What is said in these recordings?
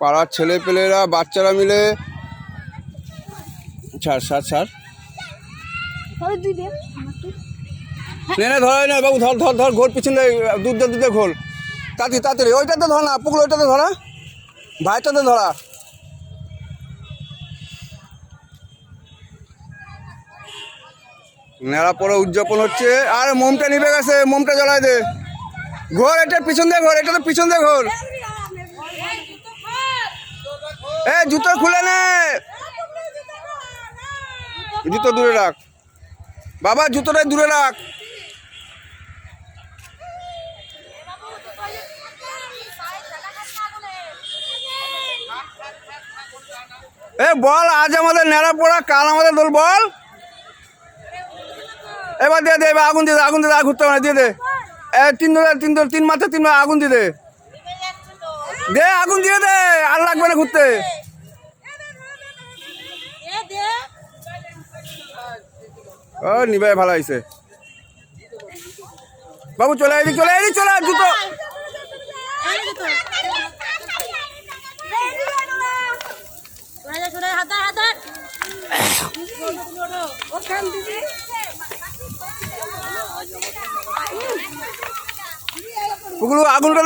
পাড়ার ছেলে পেলেরা বাচ্চারা মিলে ছাড় ছাড় ছাড়। নে নে ধর না বাবু ধর ধর ধর ঘোর পিছনে দুধ দুধ ঘোর তাড়াতাড়ি তাড়াতাড়ি ওইটাতে ধর না পুকুর ওইটাতে ধরা ভাইটাতে ধরা। নেড়া পরে উদযাপন হচ্ছে। আর মোমটা নিভে গেছে মোমটা জ্বলাই দে। ঘোর এটা পিছন দিয়ে ঘোর এটা তো পিছন দিয়ে ঘোর এ, জুতো খুলে নে। জুতো দূরে রাখ। বাবা, জুতোটা দূরে রাখ। এ, বল, আজ আমাদের নেড়া পড়া, কাল আমাদের দোল, বল। এবার দিয়ে দে, এবার আগুন দিয়ে আগুন দিয়ে ঘুরতে হবে দিয়ে দে। এ, তিন ধরে তিন ধরে তিন মাথা তিন আগুন দিয়ে দে। দে, আগুন দিয়ে দে। ঘুরতে? ও, নিবাই ভালো হয়েছে। বাবু, চলে এদিক চলে এদিক, চলে জুতো।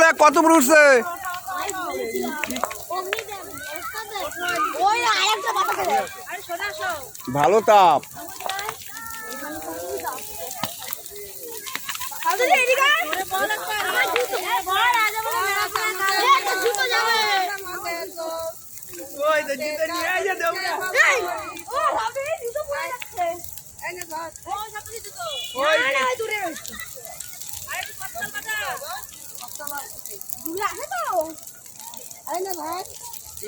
দেখ, কত বড় ভালো তাপ। ভাই।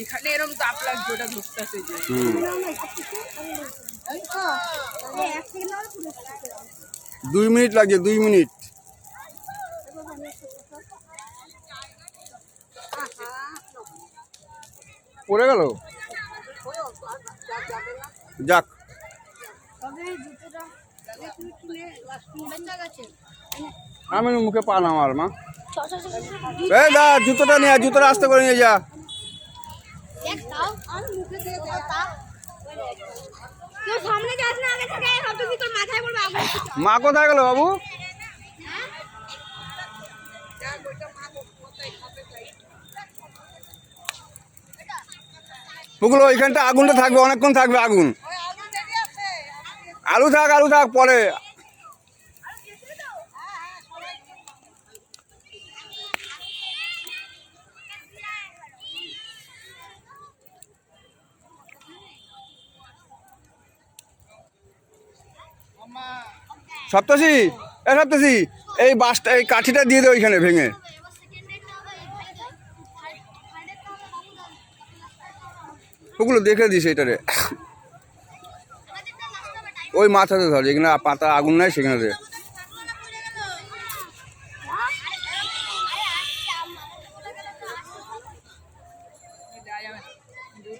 এখানে এরকম তাপ লাগছে, ওটা ধরতেছে যে। দুই মিনিট লাগছে দুই মিনিট। পড়ে গেল? যাক। আমি মুখে পা নামার মা। জুতোটা নিয়ে জুতোটা আস্তে করে নিয়ে যা। মা কোথায় গেল বাবু? পুকুর ওইখানটা আগুনটা থাকবে, অনেকক্ষণ থাকবে আগুন। আলু থাক আলু থাক, পরে সপ্তশী এ সপ্তশী এই বাসটা এই কাঠিটা দিয়ে দে ওইখানে ভেঙে ওগুলো দেখে দিস এটারে ওই মাথাতে ধর যেখানে পাতা আগুন নাই সেখানে দে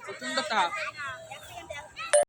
প্রচণ্ড